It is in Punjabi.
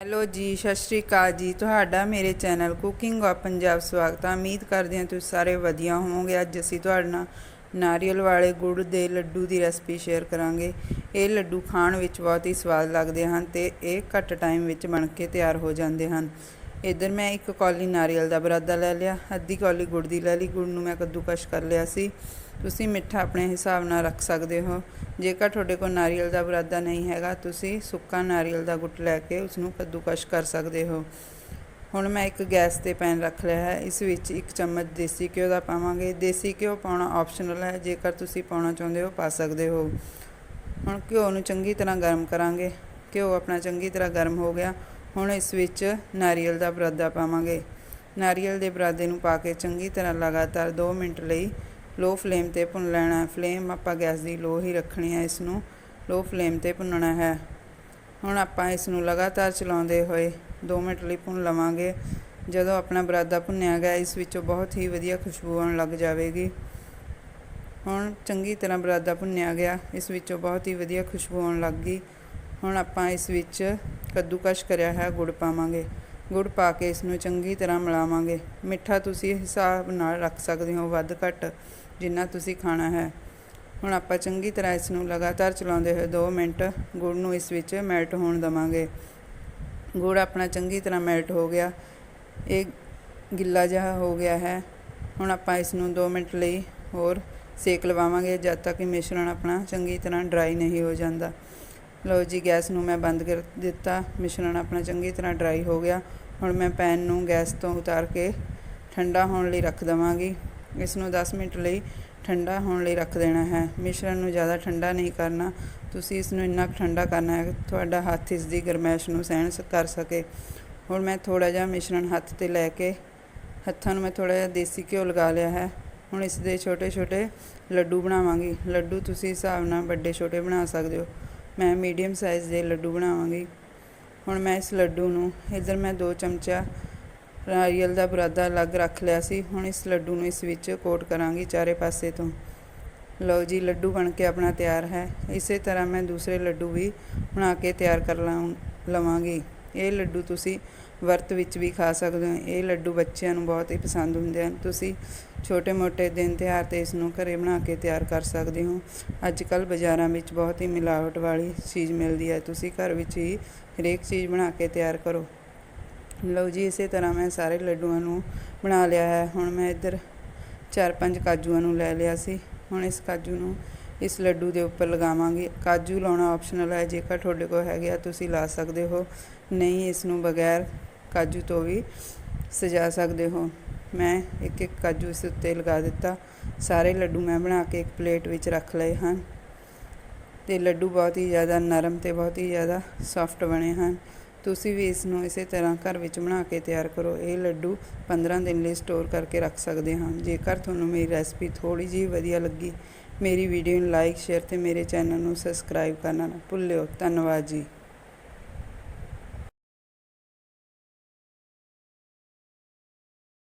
ਹੈਲੋ ਜੀ, ਸਤਿ ਸ਼੍ਰੀ ਅਕਾਲ ਜੀ। ਤੁਹਾਡਾ ਮੇਰੇ ਚੈਨਲ ਕੁਕਿੰਗ ਆਫ ਪੰਜਾਬ ਸਵਾਗਤ ਹੈ। ਉਮੀਦ ਕਰਦੇ ਹਾਂ ਤੁਸੀਂ ਸਾਰੇ ਵਧੀਆ ਹੋਵੋਗੇ। ਅੱਜ ਅਸੀਂ ਤੁਹਾਡੇ ਨਾਲ ਨਾਰੀਅਲ ਵਾਲੇ ਗੁੜ ਦੇ ਲੱਡੂ ਦੀ ਰੈਸਪੀ ਸ਼ੇਅਰ ਕਰਾਂਗੇ। ਇਹ ਲੱਡੂ ਖਾਣ ਵਿੱਚ ਬਹੁਤ ਹੀ ਸਵਾਦ ਲੱਗਦੇ ਹਨ ਤੇ ਇਹ ਘੱਟ ਟਾਈਮ ਵਿੱਚ ਬਣ ਕੇ ਤਿਆਰ ਹੋ ਜਾਂਦੇ ਹਨ। ਇੱਧਰ ਮੈਂ ਇੱਕ ਕੌਲੀ ਨਾਰੀਅਲ ਦਾ ਬਰਾਦਾ ਲੈ ਲਿਆ, ਅੱਧੀ ਕੌਲੀ ਗੁੜ ਦੀ ਲੈ ਲਈ, ਗੁੜ ਨੂੰ ਮੈਂ ਕੱਦੂਕਸ਼ ਕਰ ਲਿਆ ਸੀ। ਤੁਸੀਂ ਮਿੱਠਾ ਆਪਣੇ ਹਿਸਾਬ ਨਾਲ ਰੱਖ ਸਕਦੇ ਹੋ। ਜੇਕਰ ਤੁਹਾਡੇ ਕੋਲ ਨਾਰੀਅਲ ਦਾ ਬਰਾਦਾ ਨਹੀਂ ਹੈਗਾ, ਤੁਸੀਂ ਸੁੱਕਾ ਨਾਰੀਅਲ ਦਾ ਗੁੱਟ ਲੈ ਕੇ ਉਸ ਨੂੰ ਕੱਦੂਕਸ਼ ਕਰ ਸਕਦੇ ਹੋ। ਹੁਣ ਮੈਂ ਇੱਕ ਗੈਸ ਤੇ ਪੈਨ ਰੱਖ ਲਿਆ ਹੈ। ਇਸ ਵਿੱਚ ਇੱਕ ਚਮਚ ਦੇਸੀ ਘਿਓ ਦਾ ਪਾਵਾਂਗੇ। ਦੇਸੀ ਘਿਓ ਪਾਉਣਾ ਆਪਸ਼ਨਲ ਹੈ, ਜੇਕਰ ਤੁਸੀਂ ਪਾਉਣਾ ਚਾਹੁੰਦੇ ਹੋ, ਪਾ ਸਕਦੇ ਹੋ। ਹੁਣ ਘਿਓ ਨੂੰ ਚੰਗੀ ਤਰ੍ਹਾਂ ਗਰਮ ਕਰਾਂਗੇ। ਘਿਓ ਆਪਣਾ ਚੰਗੀ ਤਰ੍ਹਾਂ ਗਰਮ ਹੋ ਗਿਆ। ਹੁਣ ਇਸ ਵਿੱਚ ਨਾਰੀਅਲ ਦਾ ਬਰਾਦਾ ਪਾਵਾਂਗੇ। ਨਾਰੀਅਲ ਦੇ ਬਰਾਦੇ ਨੂੰ ਪਾ ਕੇ ਚੰਗੀ ਤਰ੍ਹਾਂ ਲਗਾਤਾਰ 2 ਮਿੰਟ ਲਈ ਲੋ ਫਲੇਮ ਤੇ ਭੁੰਨ ਲੈਣਾ ਫਲੇਮ ਆਪਾਂ ਗੈਸ ਦੀ ਲੋ ਹੀ ਰੱਖਣੀ ਹੈ ਇਸ ਨੂੰ ਲੋ ਫਲੇਮ ਤੇ ਭੁੰਨਣਾ ਹੈ। ਹੁਣ ਆਪਾਂ ਇਸ ਨੂੰ ਲਗਾਤਾਰ ਚਲਾਉਂਦੇ ਹੋਏ 2 ਮਿੰਟ ਲਈ ਭੁੰਨ ਲਵਾਂਗੇ। ਜਦੋਂ ਆਪਣਾ ਬਰਾਦਾ ਭੁੰਨਿਆ ਗਿਆ, ਇਸ ਵਿੱਚੋਂ ਬਹੁਤ ਹੀ ਵਧੀਆ ਖੁਸ਼ਬੂ ਆਉਣ ਲੱਗ ਜਾਵੇਗੀ। ਹੁਣ ਚੰਗੀ ਤਰ੍ਹਾਂ ਬਰਾਦਾ ਭੁੰਨਿਆ ਗਿਆ, ਇਸ ਵਿੱਚੋਂ ਬਹੁਤ ਹੀ ਵਧੀਆ ਖੁਸ਼ਬੂ ਆਉਣ ਲੱਗ ਗਈ। ਹੁਣ ਆਪਾਂ ਇਸ ਵਿੱਚ ਕੱਦੂਕਸ਼ ਕਰਿਆ ਹੈ, ਗੁੜ ਪਾਵਾਂਗੇ। ਗੁੜ ਪਾ ਕੇ ਇਸ ਨੂੰ ਚੰਗੀ ਤਰ੍ਹਾਂ ਮਿਲਾਵਾਂਗੇ। ਮਿੱਠਾ ਤੁਸੀਂ ਹਿਸਾਬ ਨਾਲ ਰੱਖ ਸਕਦੇ ਹੋ, ਵੱਧ ਘੱਟ, ਜਿੰਨਾ ਤੁਸੀਂ ਖਾਣਾ ਹੈ। ਹੁਣ ਆਪਾਂ ਚੰਗੀ ਤਰ੍ਹਾਂ ਇਸ ਨੂੰ ਲਗਾਤਾਰ ਚਲਾਉਂਦੇ ਹੋਏ 2 ਮਿੰਟ ਗੁੜ ਨੂੰ ਇਸ ਵਿੱਚ ਮੈਲਟ ਹੋਣ ਦਵਾਂਗੇ। ਗੁੜ ਆਪਣਾ ਚੰਗੀ ਤਰ੍ਹਾਂ ਮੈਲਟ ਹੋ ਗਿਆ। ਇਹ ਗਿੱਲਾ ਜਿਹਾ ਹੋ ਗਿਆ ਹੈ। ਹੁਣ ਆਪਾਂ ਇਸ ਨੂੰ 2 ਮਿੰਟ ਲਈ ਹੋਰ ਸੇਕ ਲਵਾਵਾਂਗੇ, ਜਦ ਤੱਕ ਕਿ ਮਿਸ਼ਰਣ ਆਪਣਾ ਚੰਗੀ ਤਰ੍ਹਾਂ ਡਰਾਈ ਨਹੀਂ ਹੋ ਜਾਂਦਾ। ਲਓ ਜੀ, ਗੈਸ ਨੂੰ ਮੈਂ ਬੰਦ ਕਰ ਦਿੱਤਾ। ਮਿਸ਼ਰਣ ਆਪਣਾ ਚੰਗੀ ਤਰ੍ਹਾਂ ਡਰਾਈ ਹੋ ਗਿਆ। ਹੁਣ ਮੈਂ ਪੈਨ ਨੂੰ ਗੈਸ ਤੋਂ ਉਤਾਰ ਕੇ ਠੰਡਾ ਹੋਣ ਲਈ ਰੱਖ ਦਵਾਂਗੀ। ਇਸ ਨੂੰ 10 ਮਿੰਟ ਲਈ ਠੰਡਾ ਹੋਣ ਲਈ ਰੱਖ ਦੇਣਾ ਹੈ। ਮਿਸ਼ਰਣ ਨੂੰ ਜ਼ਿਆਦਾ ਠੰਡਾ ਨਹੀਂ ਕਰਨਾ। ਤੁਸੀਂ ਇਸ ਨੂੰ ਇੰਨਾ ਠੰਡਾ ਕਰਨਾ ਹੈ ਕਿ ਤੁਹਾਡਾ ਹੱਥ ਇਸ ਦੀ ਗਰਮੈਸ਼ ਨੂੰ ਸਹਿਣ ਕਰ ਸਕੇ। ਹੁਣ ਮੈਂ ਥੋੜਾ ਜਿਹਾ ਮਿਸ਼ਰਣ ਹੱਥ ਤੇ ਲੈ ਕੇ ਹੱਥਾਂ ਨੂੰ ਮੈਂ ਥੋੜਾ ਜਿਹਾ ਦੇਸੀ ਘਿਓ ਲਗਾ ਲਿਆ ਹੈ। ਹੁਣ ਇਸ ਦੇ ਛੋਟੇ ਛੋਟੇ ਲੱਡੂ ਬਣਾਵਾਂਗੀ। ਲੱਡੂ ਤੁਸੀਂ ਹਿਸਾਬ ਨਾਲ ਵੱਡੇ ਛੋਟੇ ਬਣਾ ਸਕਦੇ ਹੋ। ਮੈਂ ਮੀਡੀਅਮ ਸਾਈਜ਼ ਦੇ ਲੱਡੂ ਬਣਾਵਾਂਗੀ। ਹੁਣ ਮੈਂ ਇਸ ਲੱਡੂ ਨੂੰ ਇਧਰ ਮੈਂ 2 ਚਮਚਾ ਨਾਰੀਅਲ ਦਾ ਬੁਰਾਦਾ ਅਲੱਗ ਰੱਖ ਲਿਆ ਸੀ। ਹੁਣ ਇਸ ਲੱਡੂ ਨੂੰ ਇਸ ਵਿੱਚ ਕੋਟ ਕਰਾਂਗੀ ਚਾਰੇ ਪਾਸੇ ਤੋਂ। ਲਓ ਜੀ, ਲੱਡੂ ਬਣ ਕੇ ਆਪਣਾ ਤਿਆਰ ਹੈ। ਇਸੇ ਤਰ੍ਹਾਂ ਮੈਂ ਦੂਸਰੇ ਲੱਡੂ ਵੀ ਬਣਾ ਕੇ ਤਿਆਰ ਕਰ ਲਵਾਂਗੀ। ਇਹ ਲੱਡੂ ਤੁਸੀਂ ਵਰਤ ਵਿੱਚ ਵੀ ਖਾ ਸਕਦੇ ਹੋ। ਇਹ ਲੱਡੂ ਬੱਚਿਆਂ ਨੂੰ ਬਹੁਤ ਹੀ ਪਸੰਦ ਹੁੰਦੇ ਹਨ। ਤੁਸੀਂ ਛੋਟੇ-ਮੋਟੇ ਦਿਨ ਤਿਉਹਾਰ ਤੇ ਇਸ ਨੂੰ ਘਰੇ ਬਣਾ ਕੇ ਤਿਆਰ ਕਰ ਸਕਦੇ ਹੋ। ਅੱਜ ਕੱਲ ਬਾਜ਼ਾਰਾਂ ਵਿੱਚ ਬਹੁਤ ਹੀ ਮਿਲਾਵਟ ਵਾਲੀ ਚੀਜ਼ ਮਿਲਦੀ ਹੈ। ਤੁਸੀਂ ਘਰ ਵਿੱਚ ਹੀ ਹਰੇਕ ਚੀਜ਼ ਬਣਾ ਕੇ ਤਿਆਰ ਕਰੋ। ਲਓ ਜੀ, ਇਸੇ ਤਰ੍ਹਾਂ ਮੈਂ ਸਾਰੇ ਲੱਡੂਆਂ ਨੂੰ ਬਣਾ ਲਿਆ ਹੈ। ਹੁਣ ਮੈਂ ਇੱਧਰ ਚਾਰ ਪੰਜ ਕਾਜੂਆਂ ਨੂੰ ਲੈ ਲਿਆ ਸੀ। ਹੁਣ ਇਸ ਕਾਜੂ ਨੂੰ ਇਸ ਲੱਡੂ ਦੇ ਉੱਪਰ ਲਗਾਵਾਂਗੇ। ਕਾਜੂ ਲਾਉਣਾ ਆਪਸ਼ਨਲ ਹੈ। ਜੇਕਰ ਤੁਹਾਡੇ ਕੋਲ ਹੈਗੇ ਆ, ਤੁਸੀਂ ਲਾ ਸਕਦੇ ਹੋ। ਨਹੀਂ, ਇਸ ਨੂੰ ਬਗੈਰ ਕਾਜੂ ਤੋਂ ਵੀ ਸਜਾ ਸਕਦੇ ਹੋ। ਮੈਂ ਇੱਕ ਇੱਕ ਕਾਜੂ ਇਸ ਉੱਤੇ ਲਗਾ ਦਿੱਤਾ। ਸਾਰੇ ਲੱਡੂ ਮੈਂ ਬਣਾ ਕੇ ਇੱਕ ਪਲੇਟ ਵਿੱਚ ਰੱਖ ਲਏ ਹਨ। ਤੇ ਲੱਡੂ ਬਹੁਤ ਹੀ ਜ਼ਿਆਦਾ ਨਰਮ ਤੇ ਬਹੁਤ ਹੀ ਜ਼ਿਆਦਾ ਸੌਫਟ ਬਣੇ ਹਨ। ਤੁਸੀਂ ਵੀ ਇਸ ਨੂੰ ਇਸੇ ਤਰ੍ਹਾਂ ਘਰ ਵਿੱਚ ਬਣਾ ਕੇ ਤਿਆਰ ਕਰੋ। ਇਹ ਲੱਡੂ 15 ਦਿਨ ਲਈ ਸਟੋਰ ਕਰਕੇ ਰੱਖ ਸਕਦੇ ਹਾਂ। ਜੇਕਰ ਤੁਹਾਨੂੰ ਮੇਰੀ ਰੈਸਪੀ ਥੋੜੀ ਜਿਹੀ ਵਧੀਆ ਲੱਗੀ, ਮੇਰੀ ਵੀਡੀਓ ਨੂੰ ਲਾਈਕ ਸ਼ੇਅਰ ਤੇ ਮੇਰੇ ਚੈਨਲ ਨੂੰ ਸਬਸਕ੍ਰਾਈਬ ਕਰਨਾ ਨਾ ਭੁੱਲਿਓ। ਧੰਨਵਾਦ ਜੀ।